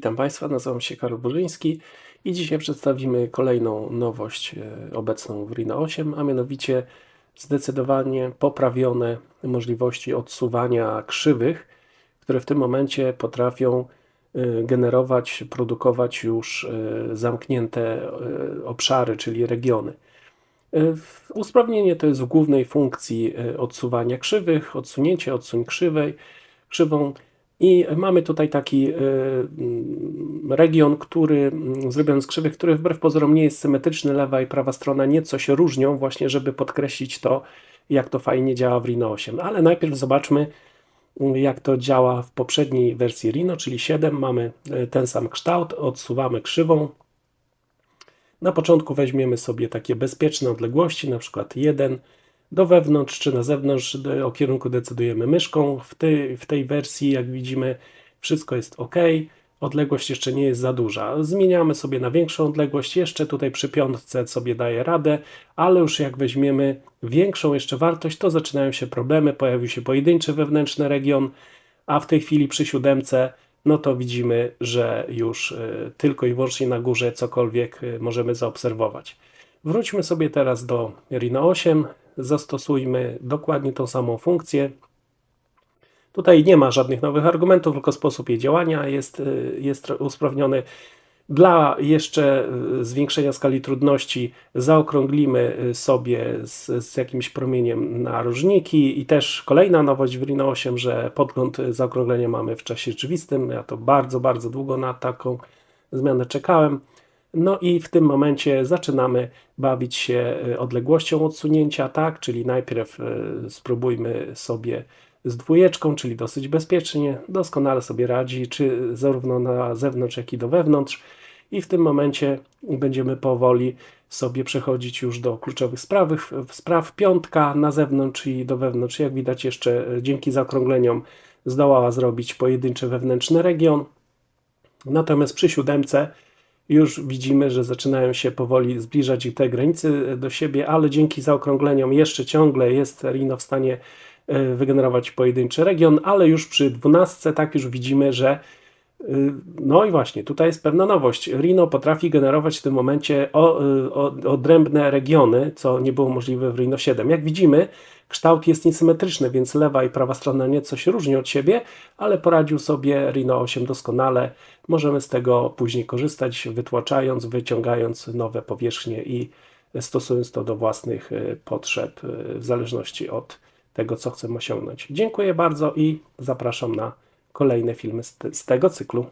Witam Państwa, nazywam się Karol Burzyński i dzisiaj przedstawimy kolejną nowość e, obecną w Rhino 8, a mianowicie zdecydowanie poprawione możliwości odsuwania krzywych, które w tym momencie potrafią e, generować, produkować już e, zamknięte obszary, czyli regiony. Usprawnienie to jest w głównej funkcji odsuwania krzywych, odsunięcie, odsuń krzywej, krzywą. I mamy tutaj taki e, mm, region, który mm, zrobiony z który wbrew pozorom nie jest symetryczny, lewa i prawa strona nieco się różnią, właśnie żeby podkreślić to, jak to fajnie działa w Rhino 8. Ale najpierw zobaczmy, mm, jak to działa w poprzedniej wersji Rhino, czyli 7. Mamy e, ten sam kształt, odsuwamy krzywą, na początku weźmiemy sobie takie bezpieczne odległości, na przykład 1 do wewnątrz czy na zewnątrz. O kierunku decydujemy myszką. W tej, w tej wersji, jak widzimy, wszystko jest ok. Odległość jeszcze nie jest za duża. Zmieniamy sobie na większą odległość. Jeszcze tutaj przy piątce sobie daje radę, ale już jak weźmiemy większą jeszcze wartość, to zaczynają się problemy. Pojawił się pojedynczy wewnętrzny region, a w tej chwili przy siódemce, no to widzimy, że już y, tylko i wyłącznie na górze cokolwiek y, możemy zaobserwować. Wróćmy sobie teraz do Rhino 8, zastosujmy dokładnie tą samą funkcję. Tutaj nie ma żadnych nowych argumentów, tylko sposób jej działania jest, y, jest usprawniony. Dla jeszcze y, zwiększenia skali trudności zaokrąglimy y, sobie z, z jakimś promieniem narożniki i też kolejna nowość w Rhino 8, że podgląd zaokrąglenia mamy w czasie rzeczywistym. Ja to bardzo, bardzo długo na taką zmianę czekałem. No i w tym momencie zaczynamy bawić się y, odległością odsunięcia, tak? Czyli najpierw y, spróbujmy sobie z dwójeczką, czyli dosyć bezpiecznie, doskonale sobie radzi, czy zarówno na zewnątrz, jak i do wewnątrz. I w tym momencie będziemy powoli sobie przechodzić już do kluczowych spraw. spraw. Piątka na zewnątrz i do wewnątrz, jak widać jeszcze y, dzięki zaokrągleniom zdołała zrobić pojedynczy wewnętrzny region. Natomiast przy siódemce już widzimy, że zaczynają się powoli zbliżać i te granice do siebie, ale dzięki zaokrągleniom jeszcze ciągle jest Rhino w stanie e, wygenerować pojedynczy region, ale już przy 12 tak już widzimy, że no i właśnie, tutaj jest pewna nowość. Rhino potrafi generować w tym momencie o, y, o, odrębne regiony, co nie było możliwe w Rhino 7. Jak widzimy, kształt jest niesymetryczny, więc lewa i prawa strona nieco się różni od siebie, ale poradził sobie Rhino 8 doskonale. Możemy z tego później korzystać, wytłaczając, wyciągając nowe powierzchnie i stosując to do własnych y, potrzeb, y, w zależności od tego, co chcemy osiągnąć. Dziękuję bardzo i zapraszam na kolejne filmy z, te- z tego cyklu.